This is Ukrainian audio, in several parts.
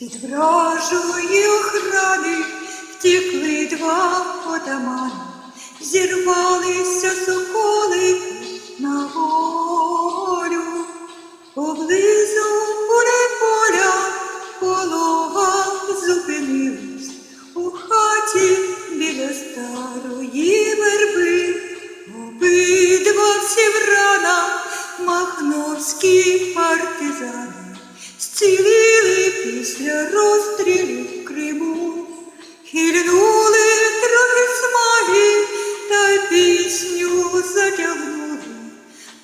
З-під вражої охрани втекли два отамани, зірвалися соколики на волю. Поблизу поля поля полога зупинилась у хаті біля старої верби. Обидва всі врана махновські партизани зціліли після розстрілів в Криму, хильнули трохи смаги та пісню затягнули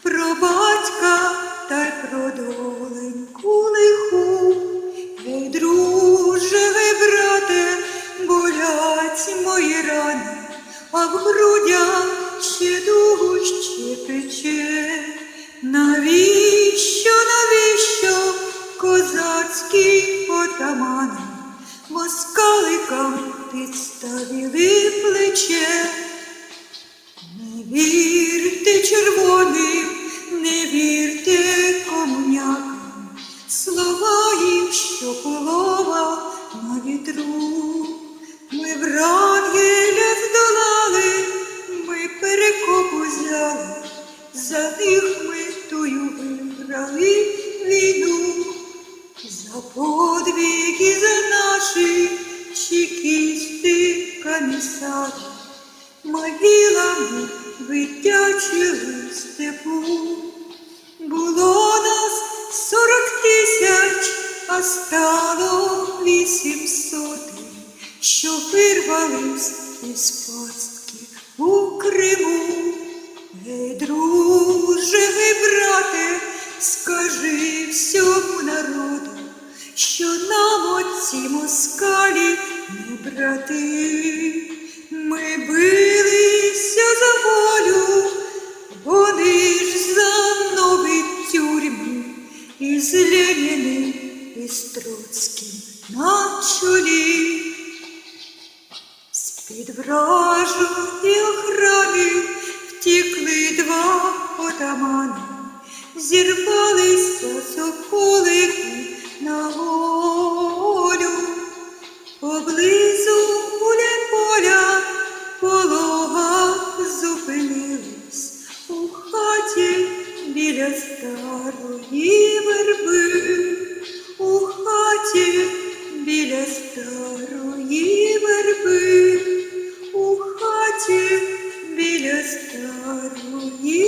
про батька та й про доленьку лиху. Гей, друже, гей, брате, болять мої рани, а в грудях ще дужче пече. Навіщо, навіщо козацькі отамани москаликам підставили плече? Не вірте червоним, не вірте комунякам, слова їм, що полова на вітру. Комісари, могилами витячили в степу. Було нас сорок тисяч, а стало вісім сотень, що вирвались із пастки у Криму. Гей, друже, гей, брате, скажи всьому народу, що нам оці москалі не брати. Ми билися за волю, вони за нові тюрми, і з Леніним, і з Троцьким на чолі. З-під вражої охрани втікли два отамани, зірвалися соколики хаті біля старої верби, у хаті біля старої верби, у хаті біля старої.